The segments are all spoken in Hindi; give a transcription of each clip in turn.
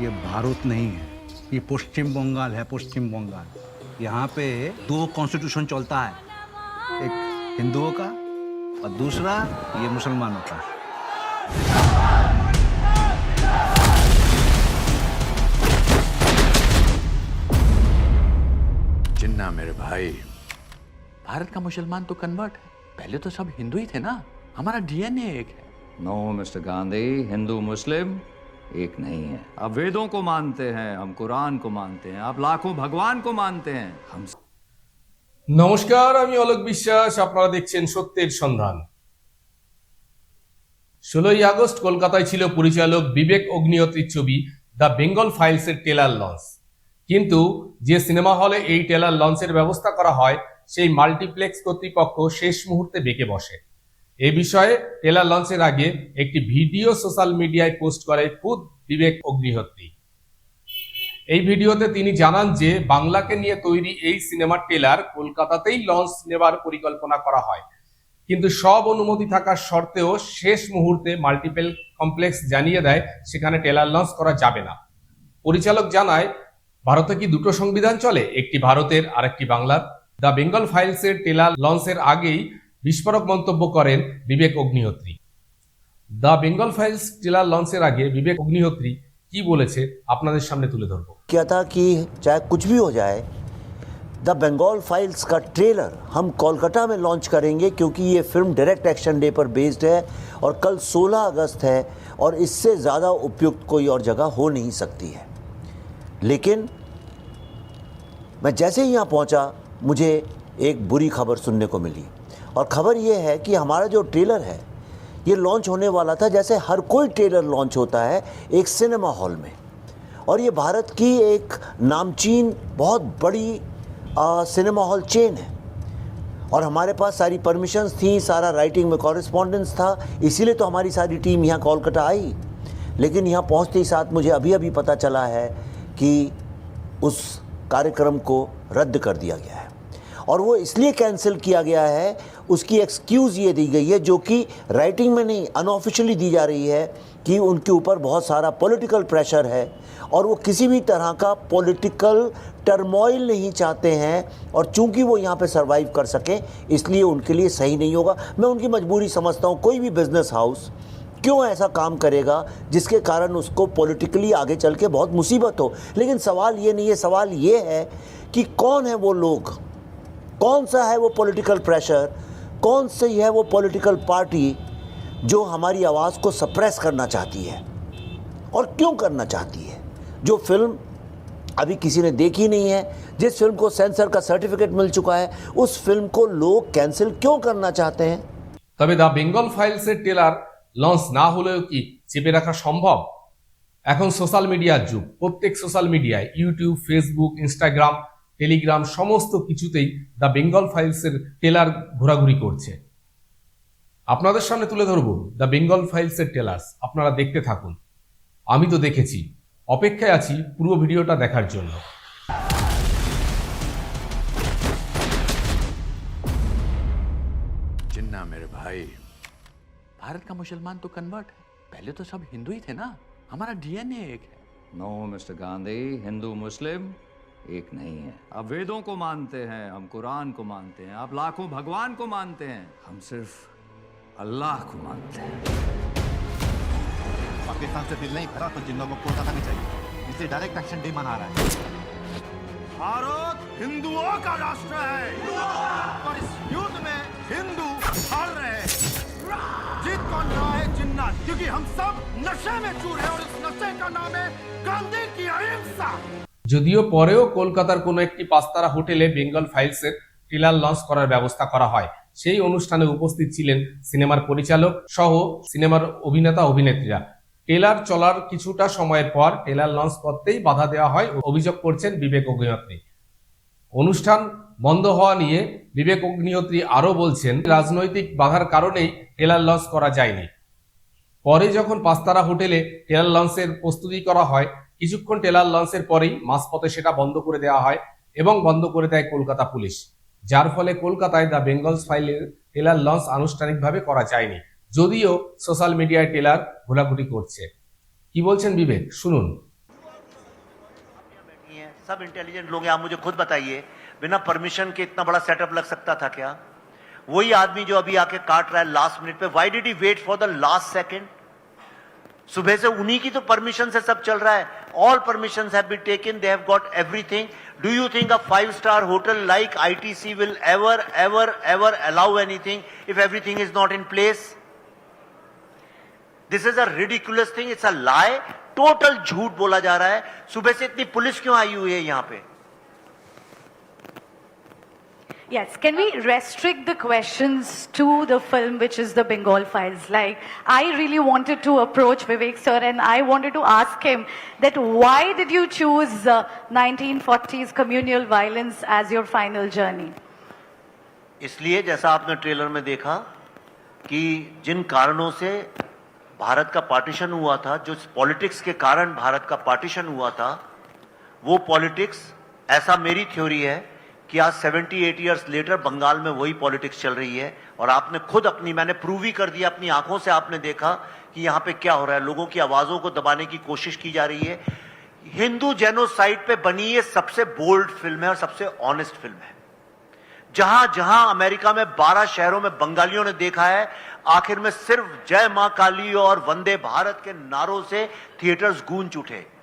ये भारत नहीं है ये पश्चिम बंगाल है पश्चिम बंगाल। यहाँ पे दो कॉन्स्टिट्यूशन चलता है एक हिंदुओं का और दूसरा ये मुसलमानों का। जिन्ना मेरे भाई भारत का मुसलमान तो कन्वर्ट है। पहले तो सब हिंदू ही थे ना हमारा डीएनए एक है। नो मिस्टर गांधी हिंदू मुस्लिम एक नहीं है आप वेदों को मानते हैं हम कुरान को मानते हैं आप लाखों भगवान को मानते हैं हम নমস্কার আমি অলোক বিশ্বাস আপনারা দেখছেন সত্যের সন্ধান ষোলোই আগস্ট কলকাতায় ছিল পরিচালক বিবেক অগ্নিহোত্রীর ছবি দ্য বেঙ্গল ফাইলসের টেলার লঞ্চ কিন্তু যে সিনেমা হলে এই টেলার লঞ্চের ব্যবস্থা করা হয় সেই মাল্টিপ্লেক্স কর্তৃপক্ষ শেষ মুহূর্তে বেঁকে বসে এ বিষয়ে টেলার লঞ্চের আগে একটি ভিডিও সোশ্যাল মিডিয়ায় পোস্ট করে খুদ বিবেক অগ্নিহোত্রী এই ভিডিওতে তিনি জানান যে, বাংলাকে নিয়ে তৈরি এই সিনেমার টেলার কলকাতাতেই লঞ্চ নেবার পরিকল্পনা করা হয়। কিন্তু সব অনুমতি থাকার সত্ত্বেও শেষ মুহূর্তে মাল্টিপেল কমপ্লেক্স জানিয়ে দেয়, সেখানে টেলার লঞ্চ করা যাবে না। পরিচালক জানায়, ভারতে কি দুটো সংবিধান চলে? একটি ভারতের, আরেকটি বাংলার? দ্য বেঙ্গল ফাইলসের টেলার লঞ্চের আগেই বিস্ফোরক মন্তব্য করেন বিবেক Agnihotri. The Bengal files teller লঞ্চের আগে বিবেক অগ্নিহোত্রী কি বলেছে আপনাদের সামনে তুলে ধরবো। क्या था कि चाहे कुछ भी हो जाए, द बंगाल फाइल्स का ट्रेलर हम कोलकाता में लॉन्च करेंगे क्योंकि ये फ़िल्म डायरेक्ट एक्शन डे पर बेस्ड है और कल 16 अगस्त है और इससे ज़्यादा उपयुक्त कोई और जगह हो नहीं सकती है। लेकिन मैं जैसे ही यहाँ पहुँचा, मुझे एक बुरी खबर सुनने को मिली। और खबर ये है कि हमारा जो ट्रेलर है ये लॉन्च होने वाला था जैसे हर कोई ट्रेलर लॉन्च होता है एक सिनेमा हॉल में। और ये भारत की एक नामचीन बहुत बड़ी आ, सिनेमा हॉल चेन है। और हमारे पास सारी परमिशंस थी सारा राइटिंग में कॉरेस्पॉन्डेंस था इसीलिए तो हमारी सारी टीम यहाँ कोलकाता आई। लेकिन यहाँ पहुँचते ही साथ मुझे अभी अभी पता चला है कि उस कार्यक्रम को रद्द कर दिया गया है। और वो इसलिए कैंसिल किया गया है, उसकी एक्सक्यूज़ ये दी गई है, जो कि राइटिंग में नहीं अनऑफिशियली दी जा रही है कि उनके ऊपर बहुत सारा पॉलिटिकल प्रेशर है और वो किसी भी तरह का पॉलिटिकल टर्मोइल नहीं चाहते हैं और चूँकि वो यहाँ पे सरवाइव कर सकें, इसलिए उनके लिए सही नहीं होगा। मैं उनकी मजबूरी समझता हूँ, कोई भी बिज़नेस हाउस क्यों ऐसा काम करेगा जिसके कारण उसको पॉलिटिकली आगे चल के बहुत मुसीबत हो? लेकिन सवाल ये नहीं है, सवाल ये है कि कौन है वो लोग? कौन सा है वो पॉलिटिकल प्रेशर कौन सी है वो पॉलिटिकल पार्टी जो हमारी आवाज़ को सप्रेस करना चाहती है और क्यों करना चाहती है जो फिल्म अभी किसी ने देखी नहीं है जिस फिल्म को सेंसर का सर्टिफिकेट मिल चुका है उस फिल्म को लोग कैंसिल क्यों करना चाहते हैं তবে দ্য বেঙ্গল ফাইলসের টেলার লঞ্চ না হলেও কি চেপে রাখা সম্ভব এখন সোশ্যাল মিডিয়ার যুগ প্রত্যেক সোশ্যাল মিডিয়ায় ইউটিউব ফেসবুক ইনস্টাগ্রাম টেলিগ্রাম সমস্ত কিছুতেই দ্য বেঙ্গল ফাইলসের টেলার ঘোরাঘুরি করছে আপনাদের সামনে তুলে ধরবো দ্য বেঙ্গল ফাইলসের টেলার্স আপনারা দেখতে থাকুন আমি তো দেখেছি অপেক্ষায় আছি পুরো ভিডিওটা দেখার জন্য जिन्ना मेरे भाई भारत का मुसलमान तो कन्वर्ट है पहले तो सब हिंदू ही थे ना हमारा डीएनए एक है नो मिस्टर गांधी हिंदू मुस्लिम एक नहीं है। आप वेदों को मानते हैं हम कुरान को मानते हैं आप लाखों भगवान को मानते हैं। हम सिर्फ़ अल्लाह को मानते हैं। पाकिस्तान से दिल नहीं भरा तो जिन लोगों को में चाहिए। इसलिए डायरेक्ट एक्शन डे मना रहा है। भारत हिंदुओं का राष्ट्र है। और इस युद्ध में हिंदू हार रहे हैं। जीत कौन रहा है जिन्ना क्योंकि हम सब नशे में चूर हैं और इस नशे का नाम है गांधी की अहिंसा। যদিও পরেও কলকাতার কোনো একটি পাঁচতারা হোটেলে বেঙ্গল ফাইলসের ট্রেলার লঞ্চ করার ব্যবস্থা করা হয়। সেই অনুষ্ঠানে উপস্থিত ছিলেন সিনেমার পরিচালক সহ সিনেমার অভিনেতা অভিনেত্রীরা। ট্রেলার চলার কিছুটা সময়ের পর ট্রেলার লঞ্চ করতেই বাধা দেওয়া হয় অভিযোগ করছেন বিবেক অগ্নিহোত্রী। অনুষ্ঠান বন্ধ হওয়া নিয়ে বিবেক অগ্নিহোত্রী আরও বলছেন, রাজনৈতিক বাধার কারণেই ট্রেলার লঞ্চ করা যায়নি। পরে যখন পাঁচতারা হোটেলে টেলার লঞ্চের প্রস্তুতি করা হয় কিছুক্ষণ টেলার লঞ্চের পরেই মাঝপথে সেটা বন্ধ করে দেওয়া হয় এবং বন্ধ করে দেয় কলকাতা পুলিশ যার ফলে কলকাতায় দ্য বেঙ্গলস ফাইলের টেলার লঞ্চ আনুষ্ঠানিকভাবে করা যায়নি যদিও সোশ্যাল মিডিয়ায় টেলার ঘোরাঘুরি করছে কি বলছেন বিবেক শুনুন सब इंटेलिजेंट लोग हैं आप मुझे खुद बताइए बिना परमिशन के इतना बड़ा सेटअप लग सकता था क्या वही आदमी जो अभी आके काट रहा है लास्ट मिनट पे why did he wait for the last second सुबह से उन्हीं की तो परमिशन से सब चल रहा है all permission have been taken they have got everything do you think a five star hotel like ITC will ever ever ever allow anything if everything is not in place this is a ridiculous thing it's a lie total झूठ बोला जा रहा है सुबह से इतनी पुलिस क्यों आई हुई है यहां पे Yes, can we restrict the questions to the film, which is the Bengal Files? Like, I really wanted to approach Vivek sir and I wanted to ask him that why did you choose uh, 1940s communal violence as your final journey? इसलिए जैसा आपने ट्रेलर में देखा कि जिन कारणों से भारत का पार्टीशन हुआ था जो पॉलिटिक्स के कारण भारत का पार्टीशन हुआ था वो पॉलिटिक्स ऐसा मेरी थ्योरी है कि आज 78 ईयर्स लेटर बंगाल में वही पॉलिटिक्स चल रही है? और आपने खुद अपनी, मैंने प्रूव ही कर दिया, अपनी आँखों से आपने देखा कि यहाँ पे क्या हो रहा है। लोगों की आवाजों को दबाने की कोशिश की जा रही है। हिंदू जेनोसाइड पे बनी ये सबसे बोल्ड फ़िल्म है और सबसे ऑनेस्ट फ़िल्म है। जहाँ जहाँ अमेरिका में 12 शहरों में बंगालियों ने देखा है, आखिर में सिर्फ़ जय माँ काली और वंदे भारत के नारों से थिएटर्स गूंज उठे।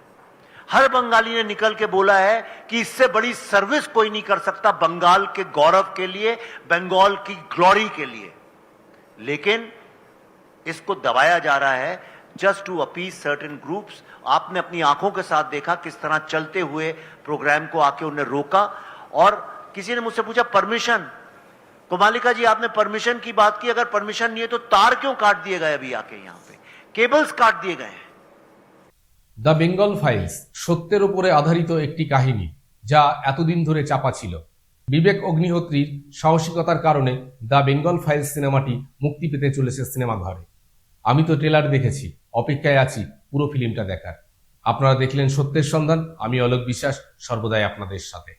हर बंगाली ने निकल के बोला है कि इससे बड़ी सर्विस कोई नहीं कर सकता बंगाल के गौरव के लिए, बंगाल की ग्लोरी के लिए। लेकिन इसको दबाया जा रहा है just to appease certain groups आपने अपनी आँखों के साथ देखा किस तरह चलते हुए प्रोग्राम को आके उन्हें रोका। और किसी ने मुझसे पूछा परमिशन कोमालिका जी, आपने परमिशन की बात की। अगर परमिशन नहीं है तो तार क्यों काट दिए गए अभी आके यहाँ पे? केबल्स काट दिए गए हैं। দ্য বেঙ্গল ফাইলস সত্যের উপরে আধারিত একটি কাহিনী, যা এতদিন ধরে চাপা ছিল। বিবেক অগ্নিহোত্রীর সাহসিকতার কারণে দ্য বেঙ্গল ফাইলস সিনেমাটি মুক্তি পেতে চলেছে সিনেমা ঘরে আমি তো ট্রেলার দেখেছি, অপেক্ষায় আছি পুরো ফিল্মটা দেখার। আপনারা দেখলেন সত্যের সন্ধান, আমি অলোক বিশ্বাস, সর্বদাই আপনাদের সাথে।